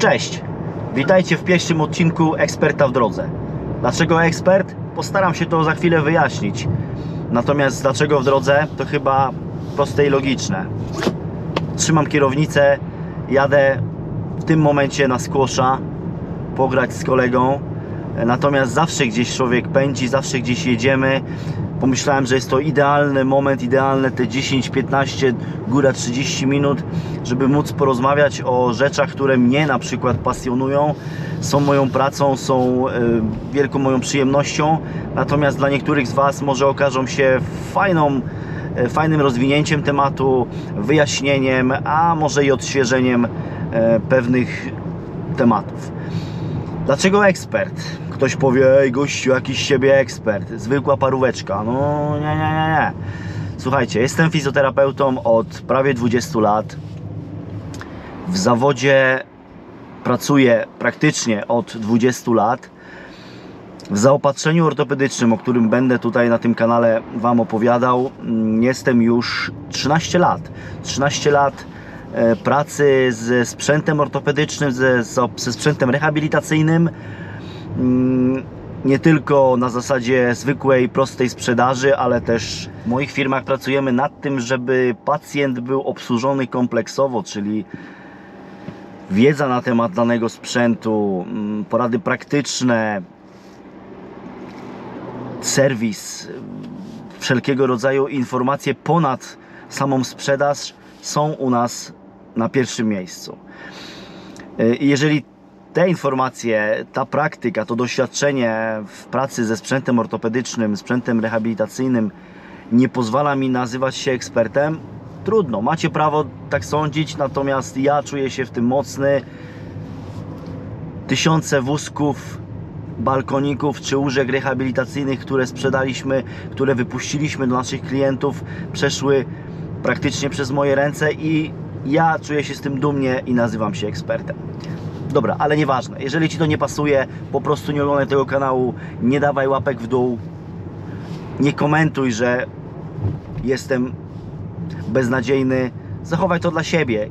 Cześć! Witajcie w pierwszym odcinku Eksperta w drodze. Dlaczego ekspert? Postaram się to za chwilę wyjaśnić. Natomiast dlaczego w drodze? To chyba proste i logiczne. Trzymam kierownicę, jadę w tym momencie na skłosza, pograć z kolegą. Natomiast zawsze gdzieś człowiek pędzi, zawsze gdzieś jedziemy. Pomyślałem, że jest to idealny moment, idealne te 10, 15, góra 30 minut, żeby móc porozmawiać o rzeczach, które mnie na przykład pasjonują, są moją pracą, są y, wielką moją przyjemnością. Natomiast dla niektórych z Was może okażą się fajną, y, fajnym rozwinięciem tematu, wyjaśnieniem, a może i odświeżeniem y, pewnych tematów. Dlaczego ekspert? Ktoś powie, ej gościu, jakiś siebie ekspert, zwykła paróweczka. No nie, nie, nie, nie. Słuchajcie, jestem fizjoterapeutą od prawie 20 lat. W zawodzie pracuję praktycznie od 20 lat. W zaopatrzeniu ortopedycznym, o którym będę tutaj na tym kanale Wam opowiadał, mm, jestem już 13 lat. 13 lat e, pracy ze sprzętem ortopedycznym, ze, ze sprzętem rehabilitacyjnym. Nie tylko na zasadzie zwykłej, prostej sprzedaży, ale też w moich firmach pracujemy nad tym, żeby pacjent był obsłużony kompleksowo, czyli wiedza na temat danego sprzętu, mm, porady praktyczne, serwis, wszelkiego rodzaju informacje ponad samą sprzedaż są u nas na pierwszym miejscu. Y, Jeżeli te informacje, ta praktyka, to doświadczenie w pracy ze sprzętem ortopedycznym, sprzętem rehabilitacyjnym nie pozwala mi nazywać się ekspertem, trudno, macie prawo tak sądzić, natomiast ja czuję się w tym mocny. Tysiące wózków, balkoników czy łóżek rehabilitacyjnych, które sprzedaliśmy, które wypuściliśmy do naszych klientów, przeszły praktycznie przez moje ręce i ja czuję się z tym dumnie i nazywam się ekspertem. Dobra, ale nieważne. Jeżeli Ci to nie pasuje, po prostu nie oglądaj tego kanału, nie dawaj łapek w dół, nie komentuj, że jestem beznadziejny. Zachowaj to dla siebie.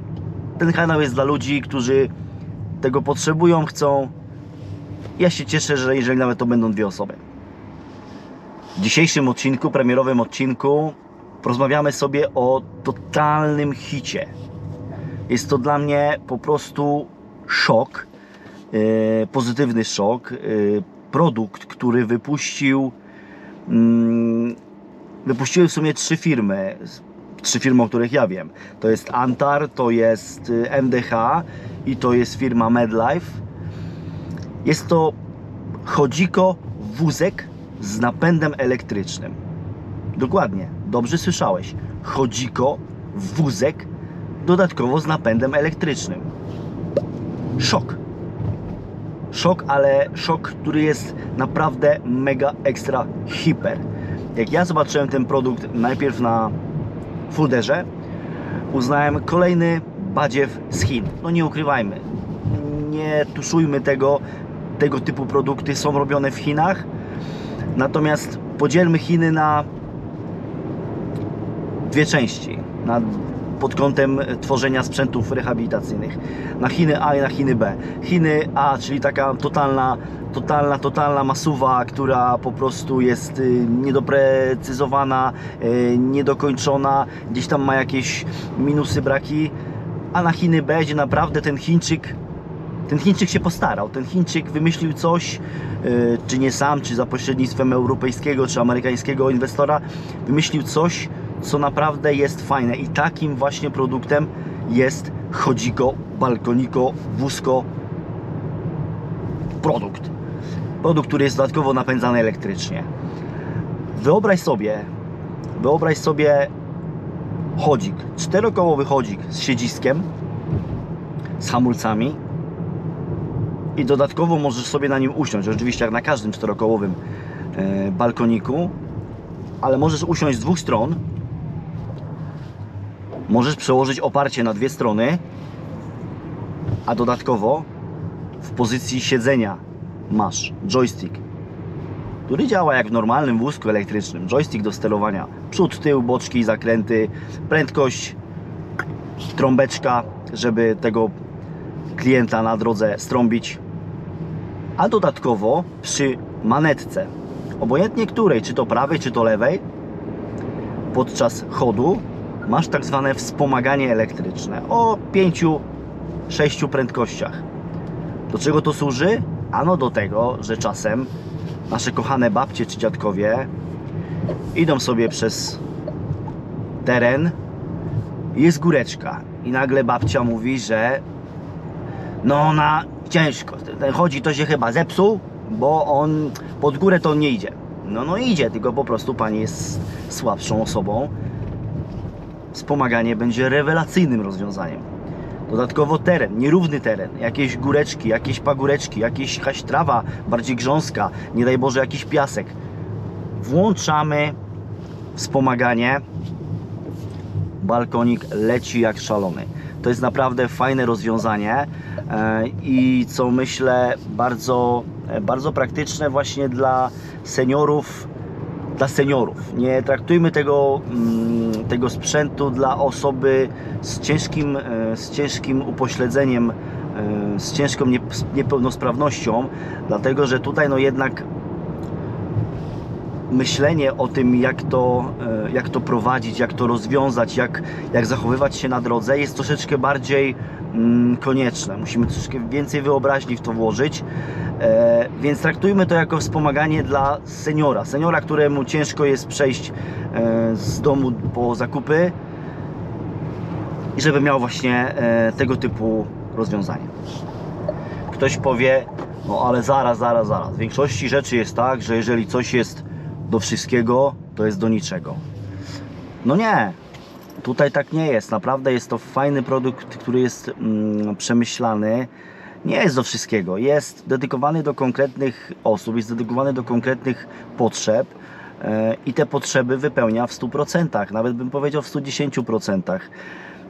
Ten kanał jest dla ludzi, którzy tego potrzebują, chcą. Ja się cieszę, że jeżeli nawet to będą dwie osoby. W dzisiejszym odcinku, premierowym odcinku, porozmawiamy sobie o totalnym hicie. Jest to dla mnie po prostu szok, e, pozytywny szok. E, produkt, który wypuścił, mm, wypuściły w sumie trzy firmy, trzy firmy, o których ja wiem. To jest Antar, to jest y, MDH i to jest firma MedLife. Jest to chodziko wózek z napędem elektrycznym. Dokładnie, dobrze słyszałeś. Chodziko wózek dodatkowo z napędem elektrycznym. Szok. Szok, ale szok, który jest naprawdę mega ekstra hiper. Jak ja zobaczyłem ten produkt najpierw na folderze, uznałem kolejny badziew z Chin. No nie ukrywajmy, nie tuszujmy tego, tego typu produkty są robione w Chinach. Natomiast podzielmy Chiny na dwie części. Na, pod kątem tworzenia sprzętów rehabilitacyjnych. Na Chiny A i na Chiny B. Chiny A, czyli taka totalna, totalna, totalna masuwa, która po prostu jest y, niedoprecyzowana, y, niedokończona, gdzieś tam ma jakieś minusy, braki. A na Chiny B, gdzie naprawdę ten Chińczyk ten Chińczyk się postarał. Ten Chińczyk wymyślił coś, yy, czy nie sam, czy za pośrednictwem europejskiego, czy amerykańskiego inwestora, wymyślił coś, co naprawdę jest fajne. I takim właśnie produktem jest chodziko, balkoniko, wózko, produkt. Produkt, który jest dodatkowo napędzany elektrycznie. Wyobraź sobie, wyobraź sobie chodzik, czterokołowy chodzik z siedziskiem, z hamulcami, i dodatkowo możesz sobie na nim usiąść, oczywiście jak na każdym czterokołowym e, balkoniku, ale możesz usiąść z dwóch stron. Możesz przełożyć oparcie na dwie strony, a dodatkowo w pozycji siedzenia masz joystick, który działa jak w normalnym wózku elektrycznym. Joystick do sterowania przód, tył, boczki, zakręty, prędkość, trąbeczka, żeby tego klienta na drodze strąbić. A dodatkowo przy manetce, obojętnie której, czy to prawej, czy to lewej, podczas chodu masz tak zwane wspomaganie elektryczne o 5-6 prędkościach. Do czego to służy? Ano do tego, że czasem nasze kochane babcie czy dziadkowie idą sobie przez teren, jest góreczka i nagle babcia mówi, że no na ciężko, ten chodzi to się chyba zepsuł, bo on pod górę to on nie idzie. No no idzie, tylko po prostu pani jest słabszą osobą. Wspomaganie będzie rewelacyjnym rozwiązaniem. Dodatkowo teren, nierówny teren, jakieś góreczki, jakieś pagóreczki, jakieś jakaś trawa bardziej grząska, nie daj Boże jakiś piasek. Włączamy wspomaganie, balkonik leci jak szalony. To jest naprawdę fajne rozwiązanie e, i co myślę bardzo, e, bardzo praktyczne właśnie dla seniorów, dla seniorów. Nie traktujmy tego, mm, tego sprzętu dla osoby z ciężkim, e, z ciężkim upośledzeniem, e, z ciężką niep- niepełnosprawnością, dlatego że tutaj no jednak myślenie o tym, jak to, e, jak to prowadzić, jak to rozwiązać, jak, jak zachowywać się na drodze, jest troszeczkę bardziej mm, konieczne. Musimy troszeczkę więcej wyobraźni w to włożyć. E, więc traktujmy to jako wspomaganie dla seniora. Seniora, któremu ciężko jest przejść e, z domu po zakupy i żeby miał właśnie e, tego typu rozwiązanie. Ktoś powie, no ale zaraz, zaraz, zaraz. W większości rzeczy jest tak, że jeżeli coś jest do wszystkiego, to jest do niczego. No nie, tutaj tak nie jest. Naprawdę jest to fajny produkt, który jest mm, przemyślany. Nie jest do wszystkiego. Jest dedykowany do konkretnych osób, jest dedykowany do konkretnych potrzeb e, i te potrzeby wypełnia w 100%, nawet bym powiedział w 110%.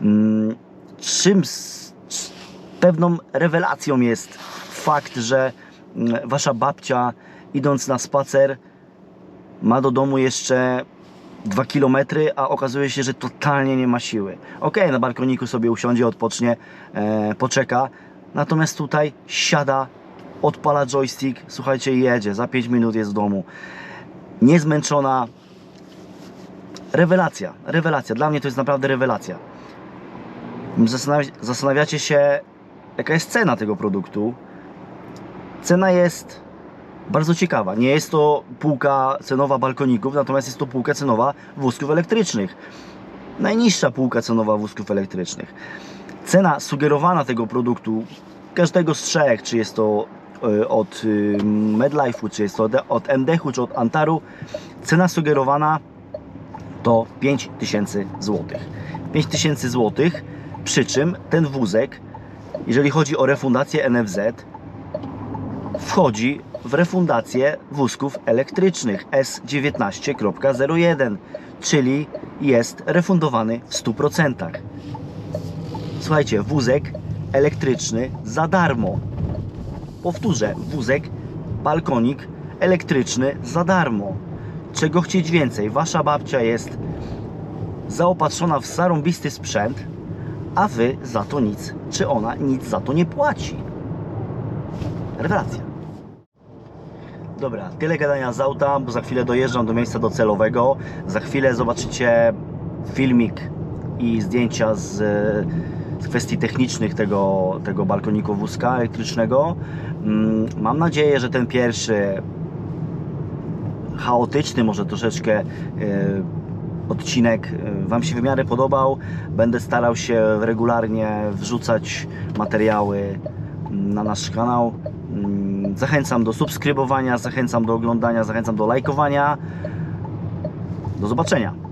Mm, Czym pewną rewelacją jest fakt, że mm, wasza babcia idąc na spacer ma do domu jeszcze 2 km, a okazuje się, że totalnie nie ma siły. Ok, na balkoniku sobie usiądzie, odpocznie, e, poczeka. Natomiast tutaj siada, odpala joystick, słuchajcie, jedzie. Za 5 minut jest w domu. Niezmęczona. Rewelacja, rewelacja. Dla mnie to jest naprawdę rewelacja. Zastanawi- zastanawiacie się, jaka jest cena tego produktu. Cena jest bardzo ciekawa. Nie jest to półka cenowa balkoników, natomiast jest to półka cenowa wózków elektrycznych. Najniższa półka cenowa wózków elektrycznych. Cena sugerowana tego produktu, każdego z trzech, czy jest to y, od y, Medlife'u, czy jest to od- od MDH-u, czy od Antaru, cena sugerowana to 5000 zł. 5000 zł, przy czym ten wózek, jeżeli chodzi o refundację NFZ, wchodzi w refundację wózków elektrycznych S19.01, czyli jest refundowany w 100%. Słuchajcie, wózek elektryczny za darmo. Powtórzę, wózek, balkonik elektryczny za darmo. Czego chcieć więcej? Wasza babcia jest zaopatrzona w zarąbisty sprzęt, a wy za to nic, czy ona nic za to nie płaci. Rewelacja. Dobra, tyle gadania z auta, bo za chwilę dojeżdżam do miejsca docelowego. Za chwilę zobaczycie filmik i zdjęcia z, kwestii technicznych tego, tego balkoniku wózka elektrycznego. Mm, Mam nadzieję, że ten pierwszy chaotyczny może troszeczkę e, odcinek e, Wam się w miarę podobał. Będę starał się regularnie wrzucać materiały mm, na nasz kanał. Mm, Zachęcam do subskrybowania, zachęcam do oglądania, zachęcam do lajkowania. Do zobaczenia.